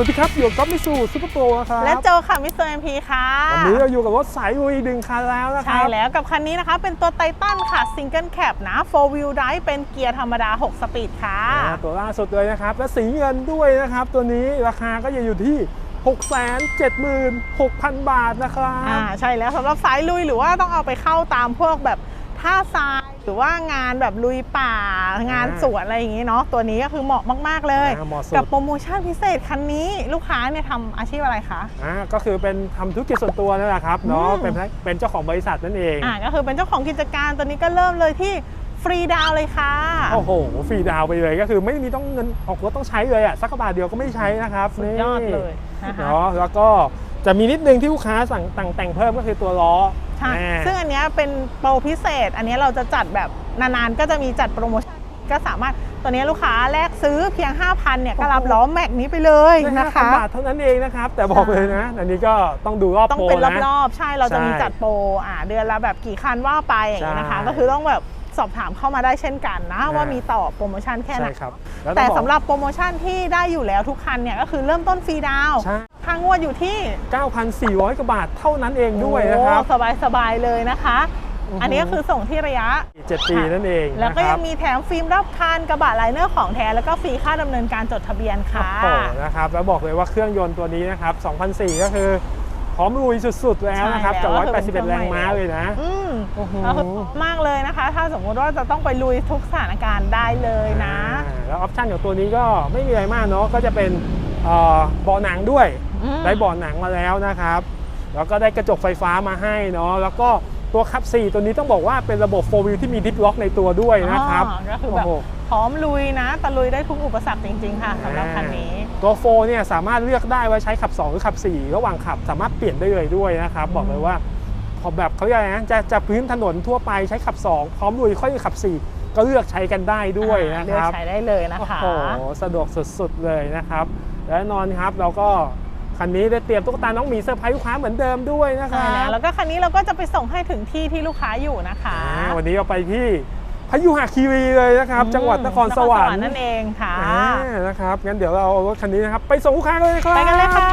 สวัสดีครับ อยู่กับก๊อฟมิสูซูเปอร์โปรนะครับ และโจค่ะมิสเตอร์เอ็มพีค่ะ วันนี้เราอยู่กับรถสายลุยดึงคันแล้วนะคใช่รับแล้วกับคันนี้นะคะ เป็นตัวไททันค่ะซิงเกิลแคปนะ 4 wheel drive เป็นเกียร์ธรรมดา 6 สปีดค่ะอ่าตัวล่าสุดเลยนะครับ และสีเงินด้วยนะครับ ตัวนี้ราคาก็จะอยู่ที่676,000 บาทนะครับอ่าใช่แล้วสำหรับสายลุยหรือว่าต้องเอาไปเข้าตามพวกแบบท่าทรายห รือว่างานแบบลุยป่างานสวนอะไรอย่างงี้เนาะตัวนี้ก็คือเหมาะมากๆเลย อ่าเหมาะสุด กับโปรโมชั่นพิเศษคันนี้ลูกค้าเนี่ยทำอาชีพอะไรคะ อ่าก็คือเป็นทำธุรกิจส่วนตัวนั่นแหละครับเนาะอืม เป็นเป็นเจ้าของบริษัทนั่นเองอ่าก็คือเป็นเจ้าของกิจการตัวนี้ก็เริ่มเลยที่ฟรีดาวน์เลยค่ะ โอ้โหฟรีดาวน์ไปเลยก็คือไม่มีต้องเงินออกรถต้องใช้เลยอะสักกระบาทเดียวก็ไม่ใช้นะครับสุดยอดเลยนะคะ เนาะแล้วก็ จะมีนิดนึงที่ลูกค้าสั่งแต่งแต่งเพิ่มก็คือตัวล้อใช่แน่ซึ่งอันเนี้ยเป็นโปรพิเศษ อันเนี้ยเราจะจัดแบบนานๆ ก็จะมีจัดโปรโมชั่นก็สามารถตัวเนี้ยลูกค้าแลกซื้อเพียง 5,000เนี่ยก็รับล้อแม็กนี้ไปเลยได้นะห้าพันคะ บาทเท่านั้นเองนะครับ แต่บอกเลยนะ อันนี้ก็ต้องดูรอบต้องโปรเป็นนะ รอบๆ ใช่เราจะมีใช่จัดโปรอ่าเดือนละแบบกี่คันว่าไปอย่างนี้นะคะ ใช่ก็คือต้องแบบสอบถามเข้ามาได้เช่นกันนะว่าอ่ามีมีต่อโปรโมชั่นแค่ไหนใช่ครับล้วแต่องอก สำหรับโปรโมชั่นที่ได้อยู่แล้วทุกคันเนี่ยก็คือเริ่มต้นฟรีดาวน์ใช่ ค่างวดอยู่ที่ 9,400กว่าบาทเท่านั้นเองด้วยนะครับสบายสบายๆเลยนะคะอือฮึอันนี้ก็คือส่งที่ระยะ 7 ปีนั่นเอง แล้วก็นะคยัรับงมีแถมฟิล์มรอบคันกระบะไลเนอร์ของแท้แล้วก็ฟรีค่าดำเนินการจดทะเบียนค่ะโอ้โหนะครับแล้วบอกเลยว่าเครื่องยนต์ตัวนี้นะครับ2004 ก็คือพร้อมลุยสุดๆแล้วนะครับใช่จากแล้วก็คือเป็นเครื่181องแรงใหม่ม้าเลยนะ อืมโอ้โหก็คือมากเลยนะคะ ถ้าสมมุติว่าจะต้องไปลุยทุกสถานการณ์ได้เลยนะอ่าแล้วออปชั่นของตัวนี้ก็ไม่มีอะไรมากเนาะก็จะเป็น เอ่อเบาะหนังด้วยอืมได้เบาะหนังมาแล้วนะครับ แล้วก็ได้กระจกไฟฟ้ามาให้เนาะแล้วก็ตัวขับ4ตัวนี้ต้องบอกว่าเป็นระบบ4 wheel ที่มีดิฟล็อกในตัวด้วยนะครับอ๋อก็คือแบบโอ้โหพร้อมลุยนะตะลุยได้ทุกอุปสรรคจริง ๆ ค่ะสำหรับคันนี้ ตัว4เนี่ยสามารถเลือกได้ว่าใช้ขับ 2 หรือขับ 4 ระหว่างขับสามารถเปลี่ยนได้เลยด้วยนะครับ บอกเลยว่าพอแบบเขาเรียกอะไรนะจะจะพื้นถนนทั่วไปใช้ขับ 2 พร้อมลุยค่อยขับ 4 ก็เลือกใช้กันได้ด้วยนะเลืคอกรับใช้ได้เลยนะโอ้คะโหสะดวกสุดๆเลยนะครับ และแน่นอนครับเราก็คันนี้ได้เตรียมตุ๊กตาน้องหมีเซอร์ไพรส์ลูกค้าเหมือนเดิมด้วยนะคใช่รับแล้วแล้วก็คันนี้เราก็จะไปส่งให้ถึงที่ที่ลูกค้าอยู่นะคะ อ่าวันนี้เราไปที่พยุหคีรีเลยนะครับจังหวัดนครสวรรค์นั่นเองค่ะ อ่านะครับงั้นเดี๋ยวเราเอารถคันนี้นะครับ ไปส่งลูกค้าเลยครับ ไปกันเลยค่ะ